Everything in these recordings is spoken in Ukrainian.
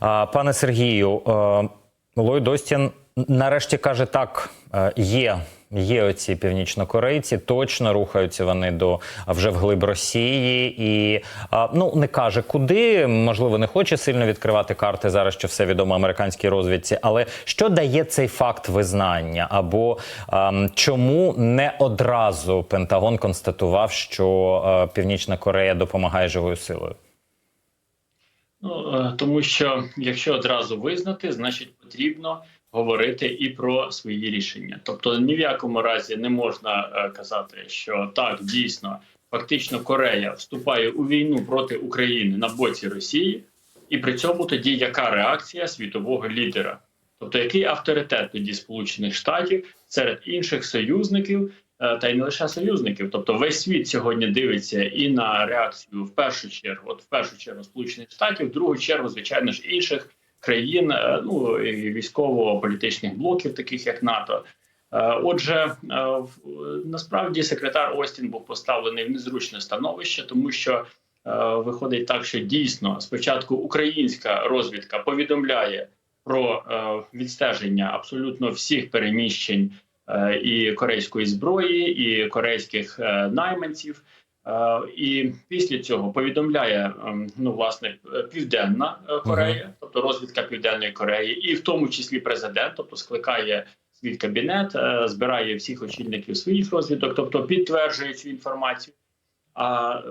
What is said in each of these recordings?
Пане Сергію, е, Ллойд Остін нарешті каже так: е, є. Є оці північнокорейці, точно рухаються вони до вже вглиб Росії, і ну не каже куди. Можливо, не хоче сильно відкривати карти зараз, що все відомо американській розвідці. Але що дає цей факт визнання? Або а, чому не одразу Пентагон констатував, що а, Північна Корея допомагає живою силою? Ну е, тому що якщо одразу визнати, значить потрібно говорити і про свої рішення. Тобто ні в якому разі не можна е, казати, що так дійсно фактично Корея вступає у війну проти України на боці Росії, і при цьому тоді яка реакція світового лідера? Тобто, який авторитет тоді Сполучених Штатів серед інших союзників, та й не лише союзників, тобто весь світ сьогодні дивиться і на реакцію в першу чергу, от в першу чергу Сполучених Штатів, в другу чергу, звичайно ж, інших країн, е, ну і військово-політичних блоків, таких як НАТО. Е, Отже, е, насправді секретар Остін був поставлений в незручне становище, тому що е, виходить так, що дійсно спочатку українська розвідка повідомляє про е, відстеження абсолютно всіх переміщень е, і корейської зброї, і корейських е, найманців. Е, І після цього повідомляє ем, ну власне е, Південна е, Корея, тобто розвідка Південної Кореї, і в тому числі президент, тобто скликає свій кабінет, е, збирає всіх очільників своїх розвідок, тобто підтверджує цю інформацію. А е,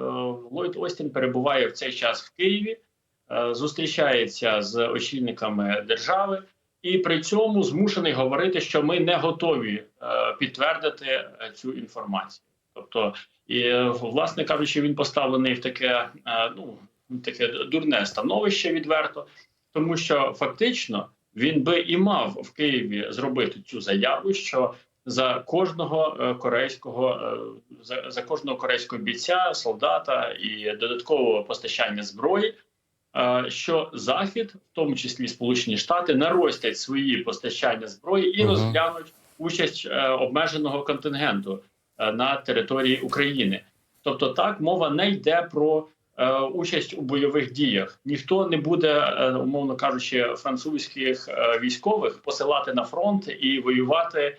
Ллойд Остін перебуває в цей час в Києві, е, зустрічається з очільниками держави, і при цьому змушений говорити, що ми не готові е, підтвердити е, цю інформацію. Тобто, і е, власне кажучи, він поставлений в таке ну таке дурне становище відверто, тому що фактично він би і мав в Києві зробити цю заяву, що за кожного корейського за, за кожного корейського бійця, солдата і додаткового постачання зброї. Е, Що захід, в тому числі Сполучені Штати, наростять свої постачання зброї і Мгм. розглянуть участь е, обмеженого контингенту е, на території України. Тобто, так мова не йде про участь у бойових діях. Ніхто не буде, умовно кажучи, французьких військових посилати на фронт і воювати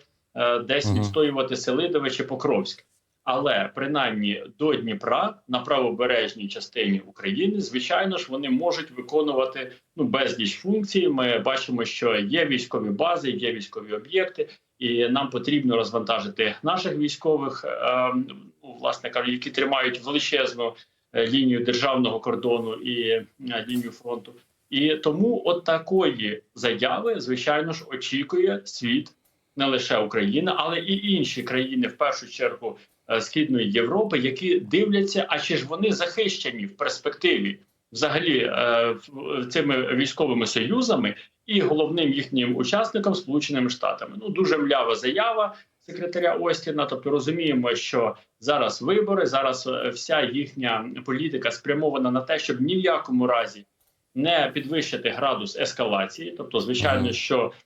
десь Мгм. відстоювати Селидове чи Покровськ. Але принаймні до Дніпра на правобережній частині України, звичайно ж, вони можуть виконувати ну безліч функцій. Ми бачимо, що є військові бази, є військові об'єкти, і нам потрібно розвантажити наших військових, е, ну, власне кажучи, які тримають величезну е, лінію державного кордону і е, лінію фронту. І тому от такої заяви, звичайно ж, очікує світ не лише Україна, але і інші країни, в першу чергу Східної Європи, які дивляться, а чи ж вони захищені в перспективі взагалі е, в- цими військовими союзами і головним їхнім учасником Сполученими Штатами. Ну дуже млява заява секретаря Остіна. Тобто розуміємо, що зараз вибори, зараз е, вся їхня політика спрямована на те, щоб ні в якому разі не підвищити градус ескалації. Тобто, звичайно, що е,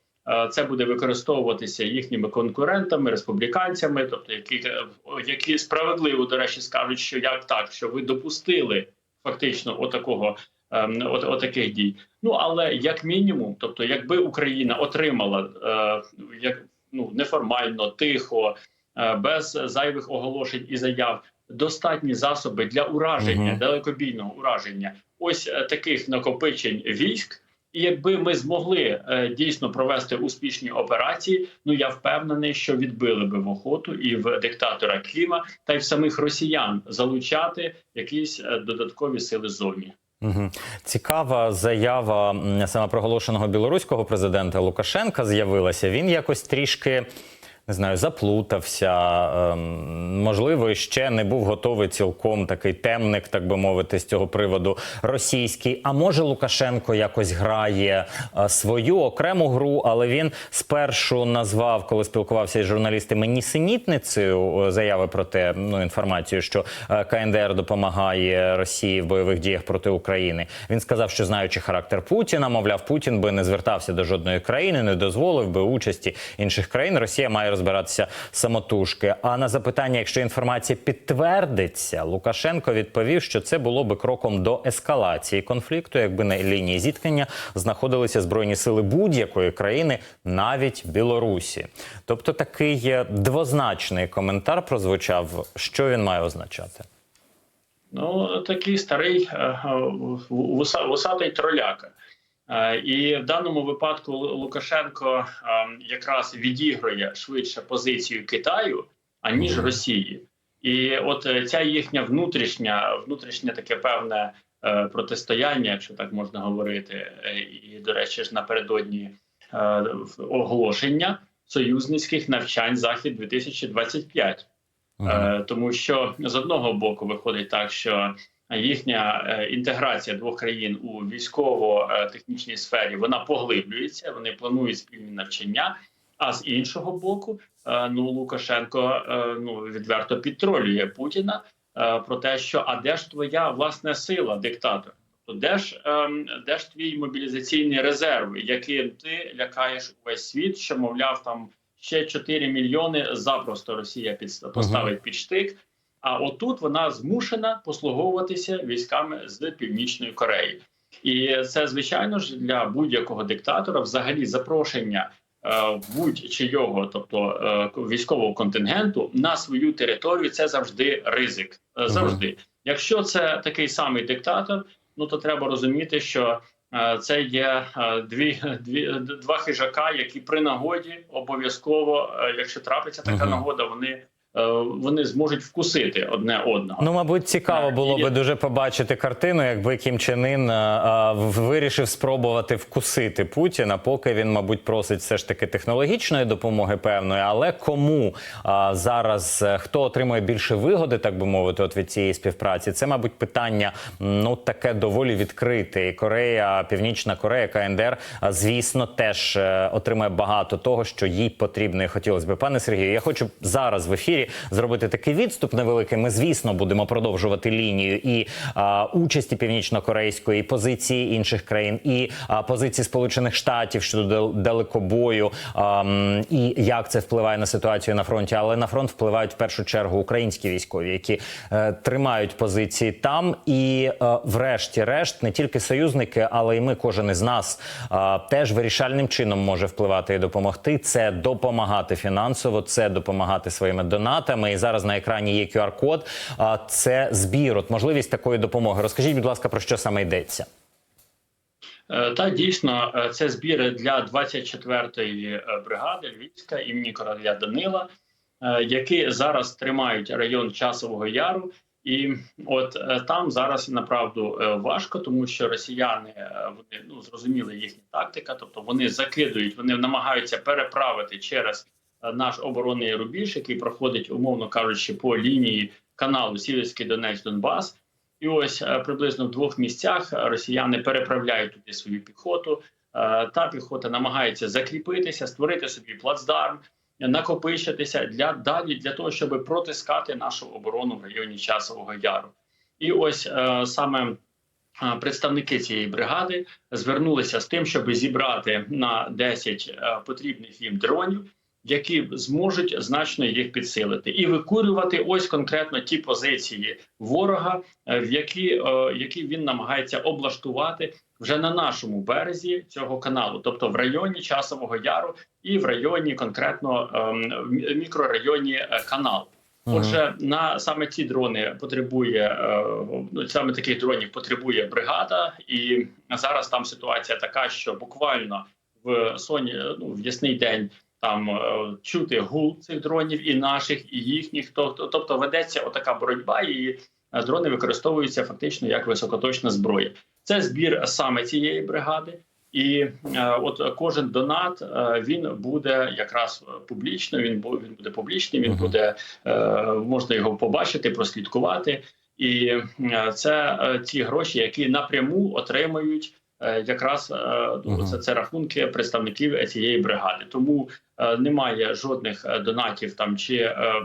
це буде використовуватися їхніми конкурентами, республіканцями, тобто які, е, які справедливо до речі скажуть, що як так, що ви допустили фактично отакого. ем, От, отаких дій. Ну але як мінімум, тобто, якби Україна отримала е, як ну неформально, тихо, е, без зайвих оголошень і заяв, достатні засоби для ураження, Мгм. далекобійного ураження, ось е, таких накопичень військ. І якби ми змогли е, дійсно провести успішні операції, ну я впевнений, що відбили би в охоту і в диктатора Кліма, та й в самих росіян залучати якісь е, додаткові сили зовні. Угу. Цікава заява самопроголошеного білоруського президента Лукашенка з'явилася. Він якось трішки. Не знаю, заплутався, ем, можливо, ще не був готовий цілком такий темник, так би мовити, з цього приводу російський. А може Лукашенко якось грає е, свою окрему гру, але він спершу назвав, коли спілкувався із журналістами, нісенітницею е, заяви про те, ну інформацію, що е, КНДР допомагає Росії в бойових діях проти України. Він сказав, що знаючи характер Путіна, мовляв, Путін би не звертався до жодної країни, не дозволив би участі інших країн. Росія має розбиратися самотужки. А на запитання, якщо інформація підтвердиться, Лукашенко відповів, що це було би кроком до ескалації конфлікту, якби на лінії зіткнення знаходилися збройні сили будь-якої країни, навіть Білорусі. Тобто такий е, двозначний коментар прозвучав. Що він має означати? Ну, такий старий е, е, вуса- вусатий троляка. Е, І в даному випадку Лукашенко е, якраз відігрує швидше позицію Китаю, аніж Росії. І от е, ця їхня внутрішня, внутрішнє таке певне протистояння, якщо так можна говорити, і, до речі, ж напередодні оголошення союзницьких навчань Захід 2025 Е, тому що з одного боку виходить так, що їхня е, інтеграція двох країн у військово-технічній сфері вона поглиблюється. Вони планують спільні навчання. А з іншого боку, е, ну Лукашенко е, ну відверто підтролює Путіна про те, що а де ж твоя власне сила, диктатор? Тобто, де ж ем, де ж твій мобілізаційний резерв, яким ти лякаєш увесь світ, що мовляв там ще 4 мільйони запросто Росія під поставить під штик. А отут вона змушена послуговуватися військами з північної Кореї, і це звичайно ж для будь-якого диктатора, взагалі, запрошення е, будь-чийого, тобто е, військового контингенту на свою територію, це завжди ризик. Е, Завжди, якщо це такий самий диктатор, ну то треба розуміти, що це є дві, дві два хижака, які при нагоді обов'язково, якщо трапиться така Мгм. нагода, вони. Е, Вони зможуть вкусити одне одного. Ну, мабуть, цікаво Так, було і- би дуже побачити картину, якби Кім Чен Ін а, а, вирішив спробувати вкусити Путіна, поки він, мабуть, просить все ж таки технологічної допомоги певної. Але кому а, зараз е, хто отримує більше вигоди, так би мовити, от від цієї співпраці? Це, мабуть, питання ну таке доволі відкрите. І Корея, Північна Корея, КНДР, а, звісно, теж е, отримає багато того, що їй потрібно. І хотілося б, пане Сергію, я хочу зараз в ефірі зробити такий відступ невеликий. Ми, звісно, будемо продовжувати лінію і а, участі північно-корейської, позиції інших країн, і а, позиції Сполучених Штатів щодо дал- далекобою, а, і як це впливає на ситуацію на фронті. Але на фронт впливають в першу чергу українські військові, які е, тримають позиції там. І е, врешті-решт, не тільки союзники, але й ми, кожен із нас, е, теж вирішальним чином може впливати і допомогти. Це допомагати фінансово, це допомагати своїми донатами. І зараз на екрані є QR-код. Це збір, от можливість такої допомоги. Розкажіть, будь ласка, про що саме йдеться? Е, Та дійсно, е, це збір для 24-ї е, бригади Львівська імені короля Данила, які зараз тримають район Часового Яру. І от там зараз направду важко, тому що росіяни вони ну зрозуміли їхня тактика, тобто вони закидують, вони намагаються переправити через наш оборонний рубіж, який проходить, умовно кажучи, по лінії каналу Сіверський Донець Донбас. І ось е, приблизно в двох місцях росіяни переправляють туди свою піхоту. Е, Та піхота намагається закріпитися, створити собі плацдарм, накопичитися для далі для того, щоб протискати нашу оборону в районі Часового Яру. І ось е, саме е, представники цієї бригади звернулися з тим, щоб зібрати на 10 е, потрібних їм дронів. Які зможуть значно їх підсилити. І викурювати ось конкретно ті позиції ворога, е, в які, е, які він намагається облаштувати вже на нашому березі цього каналу, тобто в районі Часового Яру і в районі конкретно ем, в мікрорайоні е, канал. Отже, на саме ці дрони потребує ну, саме таких дронів потребує бригада, і зараз там ситуація така, що буквально в соні ну, в ясний день там е, чути гул цих дронів і наших, і їхніх. Тобто, тобто ведеться отака боротьба, і е, дрони використовуються фактично як високоточна зброя. Це збір саме цієї бригади. І е, от кожен донат е, він буде якраз публічно. Він він буде публічний. Він буде е, можна його побачити, прослідкувати. І е, це е, ті гроші, які напряму отримають е, якраз е, ну, це, це рахунки представників цієї бригади. Тому немає жодних е, донатів там чи е,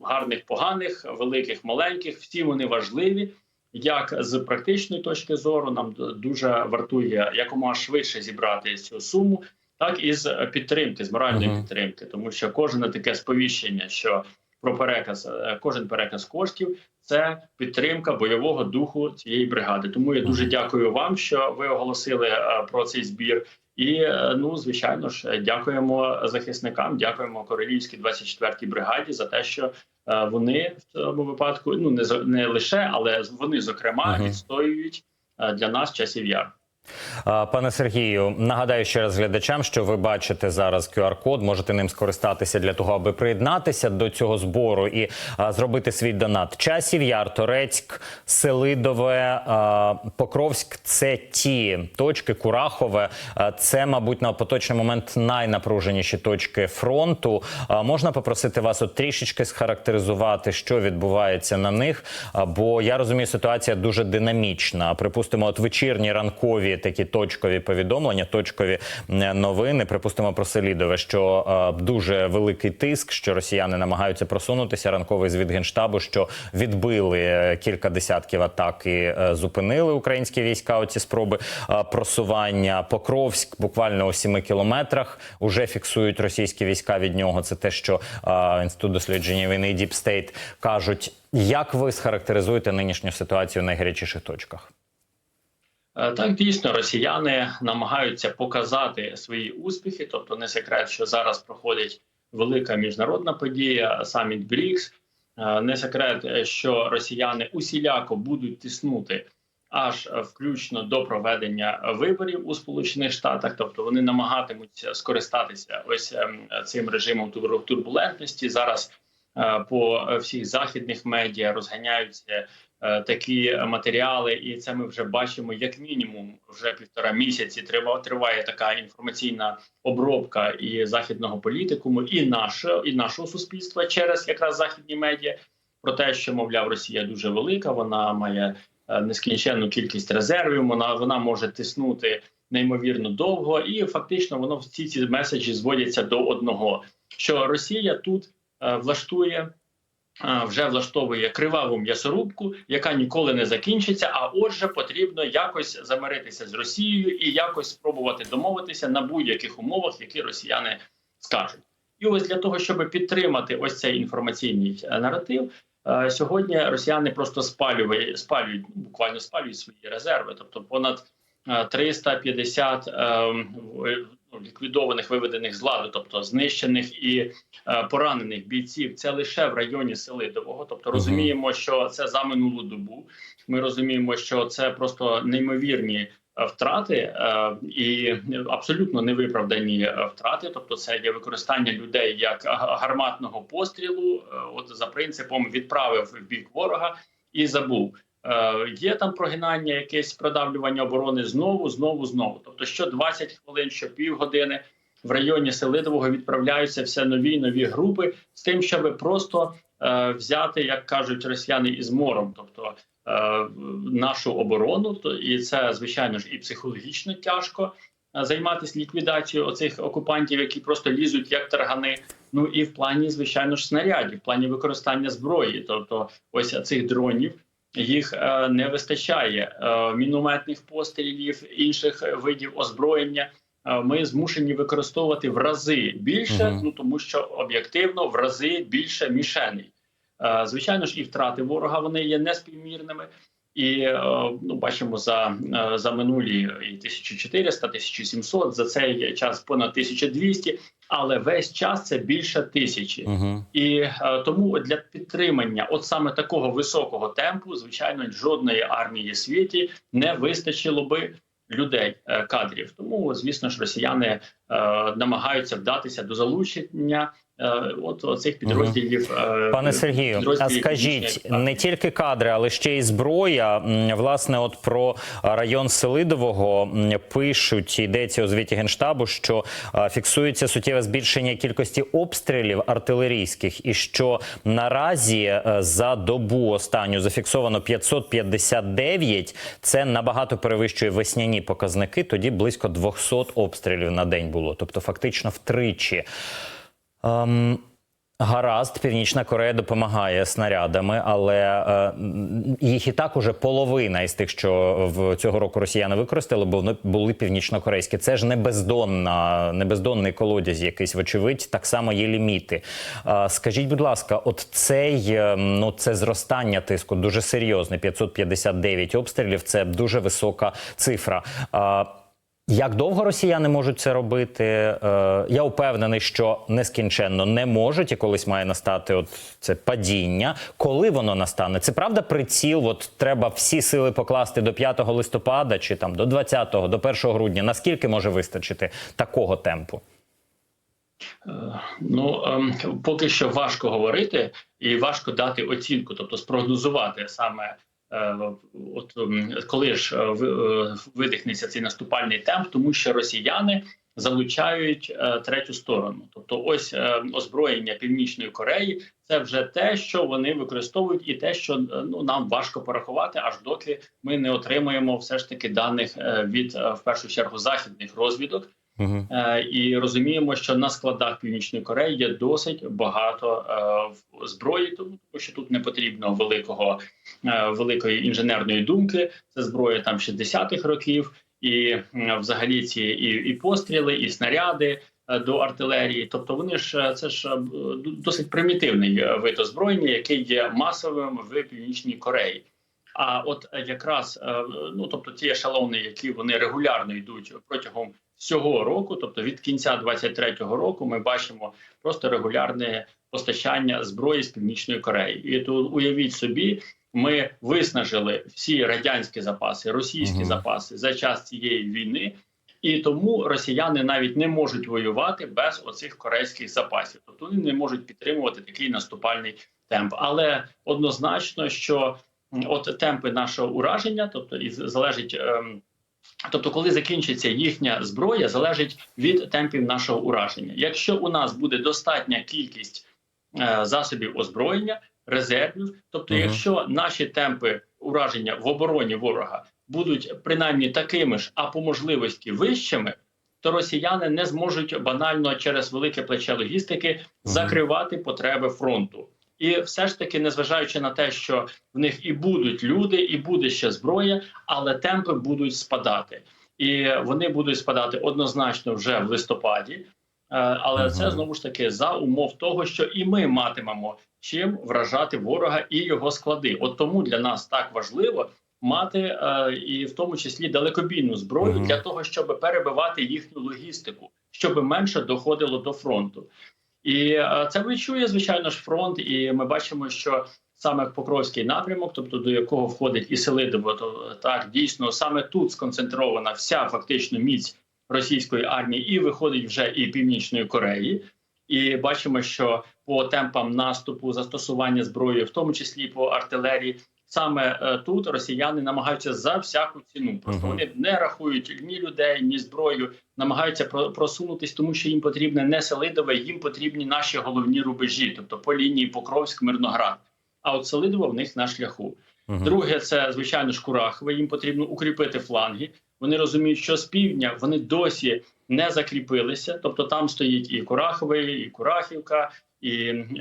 гарних, поганих, великих, маленьких. Всі вони важливі. Як з практичної точки зору, нам дуже вартує якомога швидше зібрати цю суму. так і з е, підтримки, з моральної Мгм. підтримки, тому що кожне таке сповіщення, що про переказ, е, кожен переказ коштів це підтримка бойового духу цієї бригади. Тому я дуже дякую вам, що ви оголосили е, про цей збір. І е, ну, звичайно ж, дякуємо захисникам, дякуємо королівській 24-й бригаді за те, що е, вони в цьому випадку ну не не лише, але вони зокрема відстоюють е, для нас часів яр. Пане Сергію, нагадаю ще раз глядачам, що ви бачите зараз QR-код, можете ним скористатися для того, аби приєднатися до цього збору і а, зробити свій донат. Часів Яр, Торецьк, Селидове, а, Покровськ це ті точки, Курахове. а, Це, мабуть, на поточний момент найнапруженіші точки фронту. А, Можна попросити вас от трішечки схарактеризувати, що відбувається на них. А, Бо я розумію, ситуація дуже динамічна. Припустимо, от вечірні ранкові такі точкові повідомлення, точкові новини. Припустимо про Селідове, що е, дуже великий тиск, що росіяни намагаються просунутися. Ранковий звіт генштабу, що відбили е, кілька десятків атак і е, зупинили українські війська. Оці спроби е, просування. Покровськ буквально у сіми кілометрах уже фіксують російські війська від нього. Це те, що е, інститут дослідження війни Deep кажуть. Як ви схарактеризуєте нинішню ситуацію в найгарячіших точках? Е, Так, дійсно, росіяни намагаються показати свої успіхи. Тобто, не секрет, що зараз проходить велика міжнародна подія, саміт БРІКС. Е, Не секрет, що росіяни усіляко будуть тиснути аж включно до проведення виборів у Сполучених Штатах. Тобто вони намагатимуться скористатися ось ем, цим режимом тур- турбулентності. Зараз е, по всіх західних медіа розганяються такі матеріали, і це ми вже бачимо як мінімум вже півтора місяці. Триває, така інформаційна обробка і західного політикуму, і нашого, і нашого суспільства через якраз західні медіа про те, що мовляв Росія дуже велика, вона має е, нескінченну кількість резервів. Вона вона може тиснути неймовірно довго, і фактично воно всі ці меседжі зводяться до одного: що Росія тут е, влаштує вже влаштовує криваву м'ясорубку, яка ніколи не закінчиться. А отже, потрібно якось замиритися з Росією і якось спробувати домовитися на будь-яких умовах, які росіяни скажуть. І ось для того, щоб підтримати ось цей інформаційний е, наратив, е, сьогодні росіяни просто спалюють, спалюють буквально спалюють свої резерви, тобто понад е, 350 ем, в- ну, ліквідованих виведених з ладу, тобто знищених і е, поранених бійців. Це лише в районі Селидового. Тобто розуміємо, що це за минулу добу. Ми розуміємо, що це просто неймовірні е, втрати е, і абсолютно невиправдані е, втрати. Тобто, це є використання людей як гарматного пострілу. е, От за принципом відправив в бік ворога і забув. Е, є там прогинання, якесь продавлювання оборони знову, знову, знову. Тобто, що 20 хвилин, що півгодини в районі Селидового відправляються все нові й нові групи з тим, щоб просто е, взяти, як кажуть росіяни, із мором, тобто е, нашу оборону. То і це звичайно ж і психологічно тяжко е, займатися ліквідацією оцих окупантів, які просто лізуть як таргани. Ну і в плані, звичайно ж, снарядів, в плані використання зброї, тобто ось цих дронів. Їх е, не вистачає е, мінометних пострілів, інших видів озброєння. Е, Ми змушені використовувати в рази більше, угу. ну тому що об'єктивно в рази більше мішеней. Звичайно ж, і втрати ворога вони є неспівмірними. І е, ну, бачимо за, е, за минулі і 1400, 1700, за цей час понад 1200, але весь час це більше тисячі. Угу. І е, тому для підтримання от саме такого високого темпу, звичайно, жодної армії світі не вистачило би людей е, кадрів. Тому, звісно ж, росіяни е, намагаються вдатися до залучення е, от цих підрозділів. е, Пане Сергію, а скажіть не тільки кадри, але ще й зброя. Власне, от про район Селидового пишуть йдеться у звіті генштабу, що фіксується суттєве збільшення кількості обстрілів артилерійських, і що наразі е, за добу останню зафіксовано 559. Це набагато перевищує весняні показники. Тоді близько 200 обстрілів на день було, тобто фактично втричі. Ем, Гаразд, Північна Корея допомагає снарядами, але е, їх і так уже половина із тих, що в цього року росіяни використали, бо вони були північнокорейські. Це ж не бездонна, не бездонний колодязь, якийсь вочевидь, так само є ліміти. Е, скажіть, будь ласка, от цей е, ну це зростання тиску дуже серйозне. 559 обстрілів. Це дуже висока цифра. Е, як довго росіяни можуть це робити? Е, я впевнений, що нескінченно не можуть, і колись має настати от це падіння. Коли воно настане? Це правда приціл? От треба всі сили покласти до 5 листопада чи там до 20, до 1 грудня. Наскільки може вистачити такого темпу? Е, Ну ем, поки що важко говорити і важко дати оцінку, тобто спрогнозувати саме. Е, От ем, коли ж е, е, видихнеться цей наступальний темп, тому що росіяни залучають третю сторону. Тобто, ось озброєння Північної Кореї це вже те, що вони використовують, і те, що ну нам важко порахувати, аж доки ми не отримаємо все ж таки даних від в першу чергу західних розвідок. Угу. Е, і розуміємо, що на складах Північної Кореї є досить багато е, зброї, тому що тут не потрібно великого е, великої інженерної думки. Це зброя там 60-х років, і м, взагалі ці і, і постріли, і снаряди е, до артилерії. Тобто вони ж е, це ж е, досить примітивний е, вид озброєння, який є масовим в Північній Кореї. А от якраз е, ну тобто ті ешелони, які вони регулярно йдуть протягом всього року, тобто від кінця 23-го року, ми бачимо просто регулярне постачання зброї з північної Кореї. І тут уявіть собі, ми виснажили всі радянські запаси, російські Мгм. запаси за час цієї війни. І тому росіяни навіть не можуть воювати без оцих корейських запасів, тобто вони не можуть підтримувати такий наступальний темп. Але однозначно, що от темпи нашого ураження, тобто і залежить. ем, Тобто, коли закінчиться їхня зброя, залежить від темпів нашого ураження. Якщо у нас буде достатня кількість е, засобів озброєння, резервів, тобто, Мгм. якщо наші темпи ураження в обороні ворога будуть принаймні такими ж, а по можливості вищими, то росіяни не зможуть банально через велике плече логістики закривати потреби фронту. І все ж таки, незважаючи на те, що в них і будуть люди, і буде ще зброя, але темпи будуть спадати, і вони будуть спадати однозначно вже в листопаді. Е, Але Мгм. це знову ж таки за умов того, що і ми матимемо чим вражати ворога і його склади. От тому для нас так важливо мати е, і в тому числі далекобійну зброю Мгм. для того, щоб перебивати їхню логістику, щоб менше доходило до фронту. І е, це відчує звичайно ж фронт, і ми бачимо, що саме Покровський напрямок, тобто до якого входить і Селидово, то так дійсно саме тут сконцентрована вся фактично міць російської армії, і виходить вже і північної Кореї. І бачимо, що по темпам наступу застосування зброї, в тому числі по артилерії, саме е, тут росіяни намагаються за всяку ціну. Просто вони не рахують ні людей, ні зброю, намагаються про- просунутись, тому що їм потрібне не Селидове, їм потрібні наші головні рубежі, тобто по лінії Покровськ, Мирноград. А от Селидово в них на шляху. Друге, це звичайно ж Курахове. Їм потрібно укріпити фланги. Вони розуміють, що з півдня вони досі не закріпилися. Тобто там стоїть і Курахове, і Курахівка, і,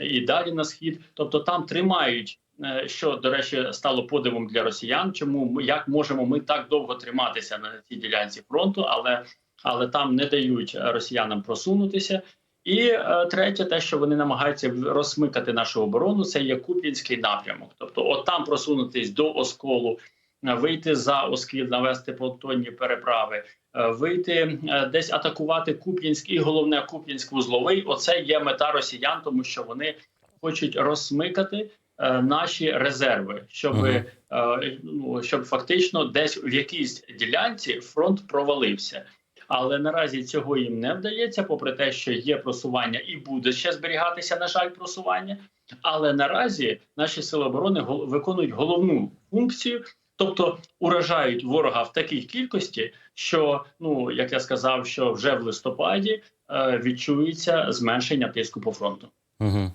і далі на схід. Тобто там тримають. Е, Що до речі стало подивом для росіян, чому ми як можемо ми так довго триматися на цій ділянці фронту, але але там не дають росіянам просунутися. І е, третє, те, що вони намагаються розсмикати нашу оборону, це є Куп'янський напрямок. Тобто, от там просунутись до осколу, е, вийти за Оскіл, навести понтонні переправи, е, вийти е, десь атакувати Куп'янськ і головне Куп'янськ вузловий. Оце є мета росіян, тому що вони хочуть розсмикати наші резерви, щоб, Мгм. е, ну, щоб фактично десь в якійсь ділянці фронт провалився. Але наразі цього їм не вдається, попри те, що є просування і буде ще зберігатися, на жаль, просування. Але наразі наші сили оборони виконують головну функцію, тобто уражають ворога в такій кількості, що ну як я сказав, що вже в листопаді е, відчується зменшення тиску по фронту. Угу.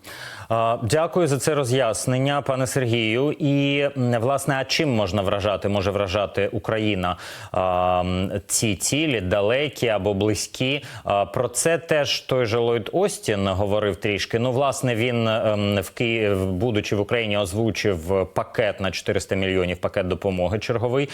Дякую за це роз'яснення, пане Сергію. І власне, а чим можна вражати? Може вражати Україна ці цілі далекі або близькі. Про це теж той же Ллойд Остін говорив трішки. Ну, власне, він ем, в Київ, будучи в Україні, озвучив пакет на 400 мільйонів пакет допомоги черговий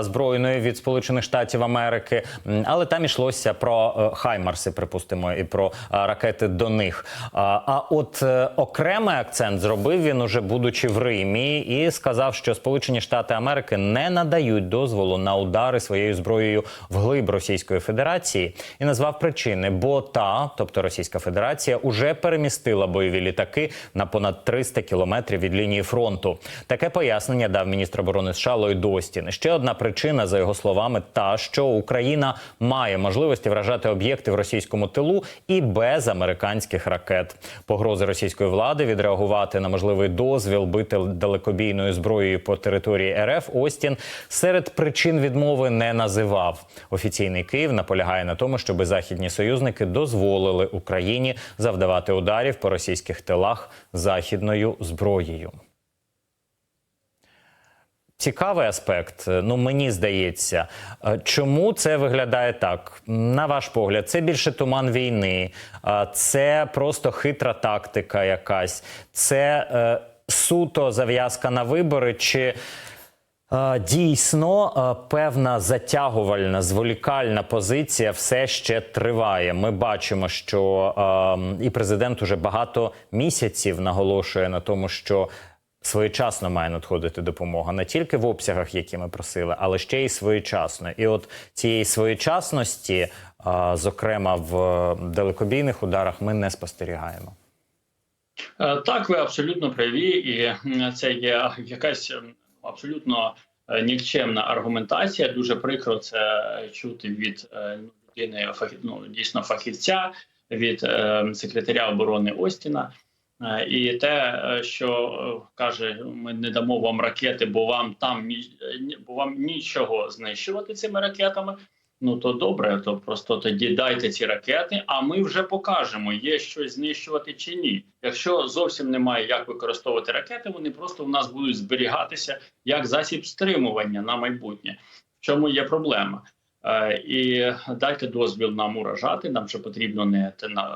збройної від Сполучених Штатів Америки. Але там йшлося про е, Хаймарси, припустимо, і про ракети до них. А, А от е, окремий акцент зробив він уже будучи в Римі, і сказав, що Сполучені Штати Америки не надають дозволу на удари своєю зброєю вглиб Російської Федерації і назвав причини, бо та, тобто Російська Федерація, уже перемістила бойові літаки на понад 300 кілометрів від лінії фронту. Таке пояснення дав міністр оборони США Ллойд Остін. Ще одна причина, за його словами, та що Україна має можливості вражати об'єкти в російському тилу і без американських ракет. Погрози російської влади відреагувати на можливий дозвіл бити далекобійною зброєю по території РФ Остін серед причин відмови не називав. Офіційний Київ наполягає на тому, щоб західні союзники дозволили Україні завдавати ударів по російських тилах західною зброєю. Цікавий аспект, ну мені здається, Е, чому це виглядає так? На ваш погляд, це більше туман війни, це просто хитра тактика якась, це е, суто зав'язка на вибори, чи е, дійсно е, певна затягувальна, зволікальна позиція все ще триває. Ми бачимо, що е, і президент уже багато місяців наголошує на тому, що своєчасно має надходити допомога не тільки в обсягах, які ми просили, але ще й своєчасно. І от цієї своєчасності, зокрема в далекобійних ударах, ми не спостерігаємо. Е, Так, ви абсолютно праві, і це є якась абсолютно е, нікчемна аргументація. Дуже прикро це чути від е, людини ну, дійсно фахівця, від е, секретаря оборони Остіна. Е, І те, е, що е, каже, ми не дамо вам ракети, бо вам там бо вам нічого знищувати цими ракетами. Ну то добре, то просто тоді дайте ці ракети, а ми вже покажемо, є щось знищувати чи ні. Якщо зовсім немає як використовувати ракети, вони просто в нас будуть зберігатися як засіб стримування на майбутнє. В чому є проблема? Е, і дайте дозвіл нам уражати. Нам вже потрібно не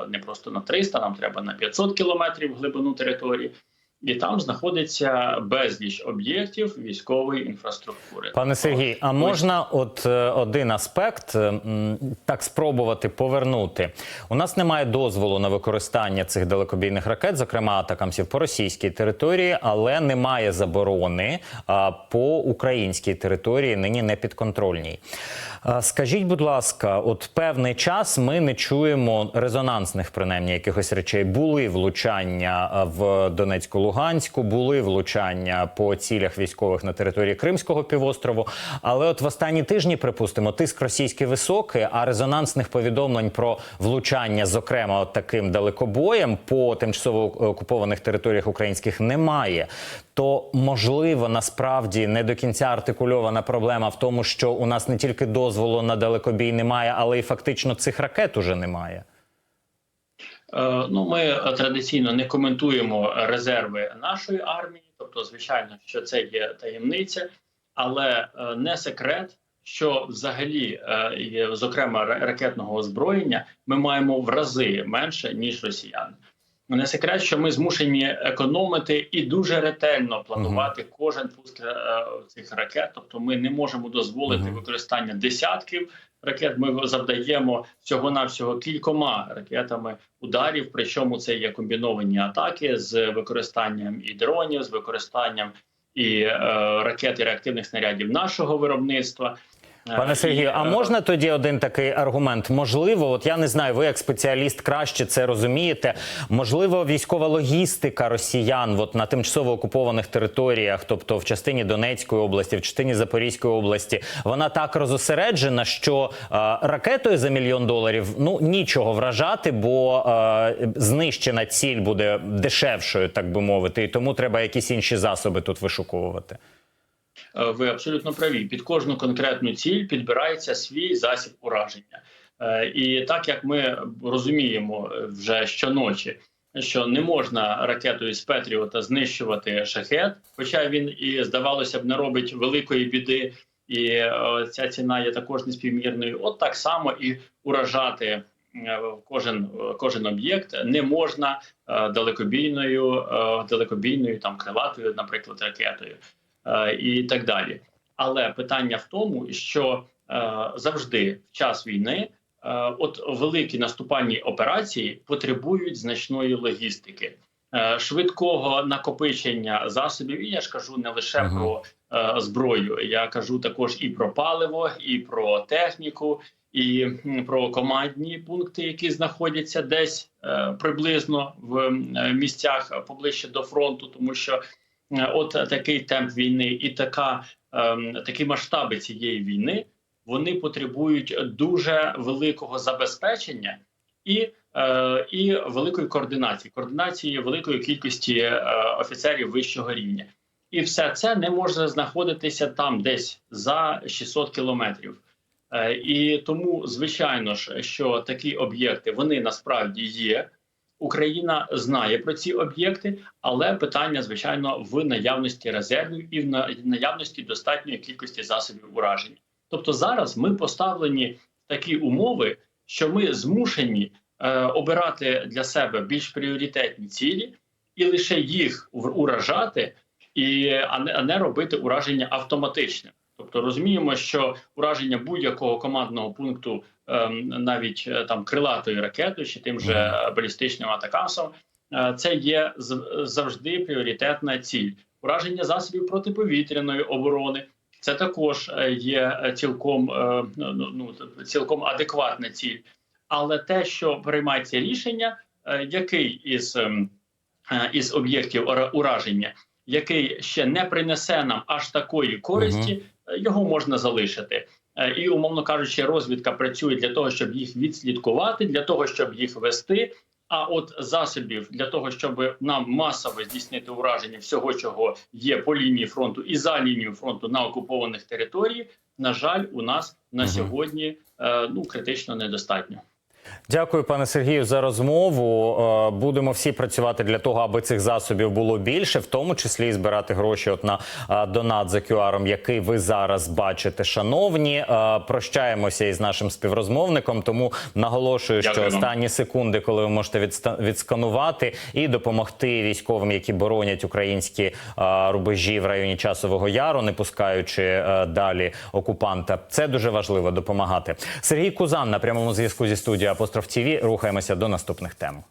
не просто на 300, нам треба на 500 кілометрів глибину території. І там знаходиться безліч об'єктів військової інфраструктури. Пане Сергій, а можна от е, один аспект так спробувати повернути? У нас немає дозволу на використання цих далекобійних ракет, зокрема атакамсів по російській території, але немає заборони по українській території, нині не підконтрольній. Скажіть, будь ласка, от певний час ми не чуємо резонансних, принаймні, якихось речей. Були влучання в Донецьку, Луганську, були влучання по цілях військових на території Кримського півострову. Але от в останні тижні, припустимо, тиск російський високий, а резонансних повідомлень про влучання, зокрема, от таким далекобоєм по тимчасово окупованих територіях українських немає. То можливо насправді не до кінця артикульована проблема в тому, що у нас не тільки дозволу на далекобій немає, але й фактично цих ракет уже немає. Е, Ну, ми е, традиційно не коментуємо резерви нашої армії, тобто, звичайно, що це є таємниця, але е, не секрет, що взагалі, зокрема, ракетного озброєння, ми маємо в рази менше ніж росіяни. Не секрет, що ми змушені економити і дуже ретельно планувати кожен пуск е, цих ракет. Тобто, ми не можемо дозволити Мгм. використання десятків ракет. Ми завдаємо всього навсього кількома ракетами ударів. Причому це є комбіновані атаки з використанням і дронів, з використанням і е, ракет і реактивних снарядів нашого виробництва. Пане Сергію, а е, можна тоді один такий аргумент? Можливо, от я не знаю, ви як спеціаліст краще це розумієте. Можливо, військова логістика росіян от на тимчасово окупованих територіях, тобто в частині Донецької області, в частині Запорізької області, вона так розосереджена, що е, ракетою за мільйон доларів ну нічого вражати, бо е, знищена ціль буде дешевшою, так би мовити, і тому треба якісь інші засоби тут вишуковувати. Е, Ви абсолютно праві. Під кожну конкретну ціль підбирається свій засіб ураження. Е, І так як ми розуміємо е, вже щоночі, що не можна ракетою з Петріота знищувати шахет, хоча він і здавалося б не робить великої біди, і ця ціна є також неспівмірною. От так само і уражати кожен кожен об'єкт не можна далекобійною, далекобійною там крилатою, наприклад, ракетою і так далі. Але питання в тому, що е, завжди в час війни. Е, От великі наступальні операції потребують значної логістики, е, швидкого накопичення засобів. І я ж кажу не лише Ага. про е, зброю, я кажу також і про паливо, і про техніку, і про командні пункти, які знаходяться десь е, приблизно в е, місцях поближче до фронту, тому що е, от такий темп війни і така ем, такі масштаби цієї війни вони потребують дуже великого забезпечення і, е, і великої координації, координації великої кількості е, офіцерів вищого рівня. І все це не може знаходитися там десь за 600 кілометрів. Е, і тому, звичайно ж, що такі об'єкти вони насправді є. Україна знає про ці об'єкти, але питання, звичайно, в наявності резервів і в наявності достатньої кількості засобів ураження. Тобто зараз ми поставлені в такі умови, що ми змушені е, обирати для себе більш пріоритетні цілі і лише їх уражати, і а не, а не робити ураження автоматичним. Тобто розуміємо, що ураження будь-якого командного пункту, ем, навіть е, там крилатою ракетою чи тим же балістичним атакамсом, е, це є завжди пріоритетна ціль. Ураження засобів протиповітряної оборони це також е, є цілком ну, ну, цілком адекватна ціль. Але те, що приймається рішення, який із, ем, із об'єктів ура- ураження, який ще не принесе нам аж такої користі, його можна залишити. Е, І, умовно кажучи, розвідка працює для того, щоб їх відслідкувати, для того, щоб їх вести. А от засобів для того, щоб нам масово здійснити ураження всього, чого є по лінії фронту і за лінією фронту на окупованих територіях, на жаль, у нас на сьогодні е, ну критично недостатньо. Дякую, пане Сергію, за розмову. Е, Будемо всі працювати для того, аби цих засобів було більше, в тому числі і збирати гроші. От на е, донат за QR, який ви зараз бачите. Шановні, Е, прощаємося із нашим співрозмовником. Тому наголошую, що Дякую вам. останні секунди, коли ви можете відсканувати і допомогти військовим, які боронять українські рубежі в районі часового яру, не пускаючи далі окупанта. Це дуже важливо допомагати. Сергій Кузан на прямому зв'язку зі студією Апостроф ТІВІ. Рухаємося до наступних тем.